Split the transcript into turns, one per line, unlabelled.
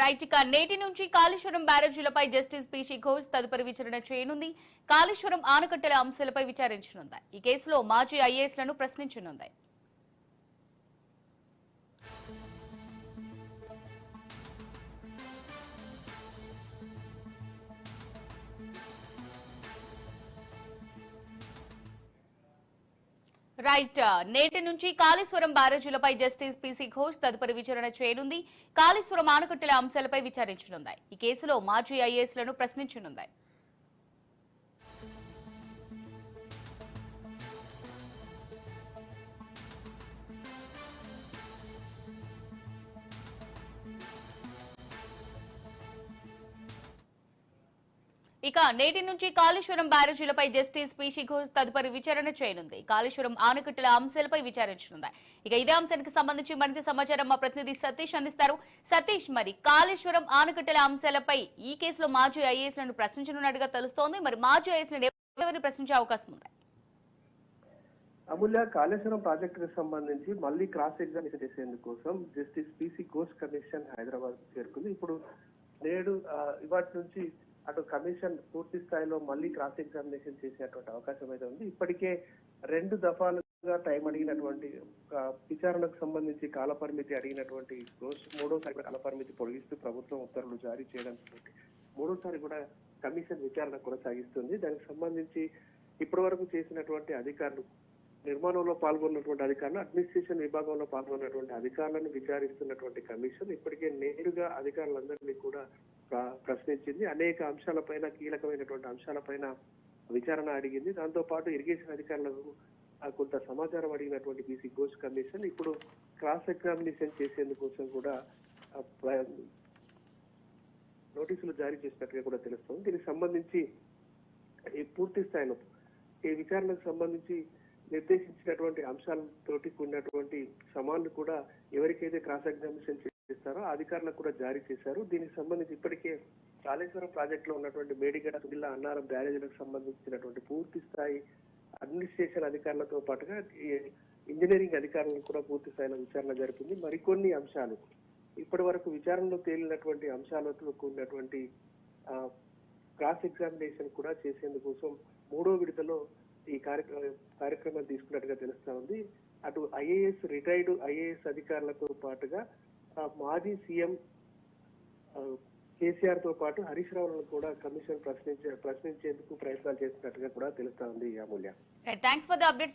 Right ఇక నేటి నుంచి కాళేశ్వరం బ్యారేజీలపై జస్టిస్ పిసి ఘోష్ తదుపరి విచారణ చేయనుంది. కాళేశ్వరం ఆనకట్టల అంశాలపై విచారించనుంది. ఈ కేసులో మాజీ ఐఏఎస్లను ప్రశ్నించనుంది. రైట్. నేటి నుంచి కాళేశ్వరం బ్యారేజీలపై జస్టిస్ పిసి ఘోష్ తదుపరి విచారణ చేయనుంది. కాళేశ్వరం ఆనకట్టెల అంశాలపై విచారించనుంది ఈ కేసులో మాజీ ఐఏఎస్లను ప్రశ్నించనుంది ఇక నేటి నుంచి కాళేశ్వరం బ్యారేజీలపై జస్టిస్ పిషి ఘోష్ తదుపరి విచారణ చేయనుంది. కాళేశ్వరం ఆనకట్టల అంశాలపై విచారించనుంది. ఇక ఇదే అంశానికి సంబంధించి మరింత సమాచారం మా ప్రతినిధి సతీష్ అందిస్తారు. సతీష్ మరి కాళేశ్వరం ఆనకట్టల అంశాలపై ఈ కేసులో మాజీ ఐఏఎస్లను ప్రశ్నించనున్నట్టుగా తెలుస్తోంది. మరి మాజీ ఐఏఎస్ ఎవరిని ప్రశ్నించే అవకాశం ఉంది?
అమూల్య కాళేశ్వరం ప్రాజెక్టుకు సంబంధించి మళ్ళీ క్రాస్ ఎగ్జామినేషన్ చేసేందుకోసం justice PC Ghosh commission Hyderabad చేరుకుంది. ఇప్పుడు నేడు ఇవాటి నుంచి అటు కమిషన్ పూర్తి స్థాయిలో మళ్ళీ క్రాస్ ఎగ్జామినేషన్ చేసేటువంటి అవకాశం అయితే ఉంది. ఇప్పటికే రెండు దఫాలుగా టైం అడిగినటువంటి విచారణకు సంబంధించి కాల పరిమితి అడిగినటువంటి మూడోసారి కూడా కాల పరిమితి పొడిగిస్తూ ప్రభుత్వం ఉత్తర్వులు జారీ చేయడం మూడోసారి కూడా కమిషన్ విచారణ కొనసాగిస్తుంది. దానికి సంబంధించి ఇప్పటి వరకు చేసినటువంటి అధికారులు నిర్మాణంలో పాల్గొన్నటువంటి అధికారులు అడ్మినిస్ట్రేషన్ విభాగంలో పాల్గొన్నటువంటి అధికారులను విచారిస్తున్నటువంటి కమిషన్ ఇప్పటికే నేరుగా అధికారులందరినీ కూడా ప్రశ్నించింది. అనేక అంశాలపైన కీలకమైనటువంటి అంశాలపైన విచారణ అడిగింది. దాంతో పాటు ఇరిగేషన్ అధికారులకు ఆ, కొంత సమాచారం అడిగినటువంటి బీసీ ఘోష్ కమిషన్ ఇప్పుడు క్రాస్ ఎగ్జామినేషన్ చేసేందుకోసం కూడా ప్ర- నోటీసులు జారీ చేసినట్టుగా కూడా తెలుస్తుంది. దీనికి సంబంధించి ఈ పూర్తి స్థాయిలో ఈ విచారణకు సంబంధించి నిర్దేశించినటువంటి అంశాలతోటి కూడినటువంటి సమాన్లు కూడా ఎవరికైతే క్రాస్ ఎగ్జామినేషన్ చేస్తారో అధికారులకు కూడా జారీ చేశారు. దీనికి సంబంధించి ఇప్పటికే కాళేశ్వరం ప్రాజెక్టులో ఉన్నటువంటి మేడిగడ జిల్లా అన్నారం బ్యారేజీలకు సంబంధించినటువంటి పూర్తి స్థాయి అడ్మినిస్ట్రేషన్ అధికారులతో పాటుగా ఈ ఇంజనీరింగ్ అధికారులను కూడా పూర్తి స్థాయిలో విచారణ జరిపింది. మరికొన్ని అంశాలు. ఇప్పటి వరకు విచారణలో తేలినటువంటి అంశాలతో కూడినటువంటి క్రాస్ ఎగ్జామినేషన్ కూడా చేసేందుకోసం మూడో విడతలో ఈ కార్యక్రమం కార్యక్రమాలు తీసుకున్నట్టుగా తెలుస్తా ఉంది. అటు ఐఏఎస్ రిటైర్డ్ ఐఏఎస్ అధికారులతో పాటుగా మాజీ సీఎం కేసీఆర్తో పాటు హరీష్ రావులను కూడా కమిషన్ ప్రశ్నించే ప్రశ్నించేందుకు ప్రయత్నాలు చేస్తున్నట్టుగా కూడా తెలుస్తా ఉంది Amulya.
Thanks for the update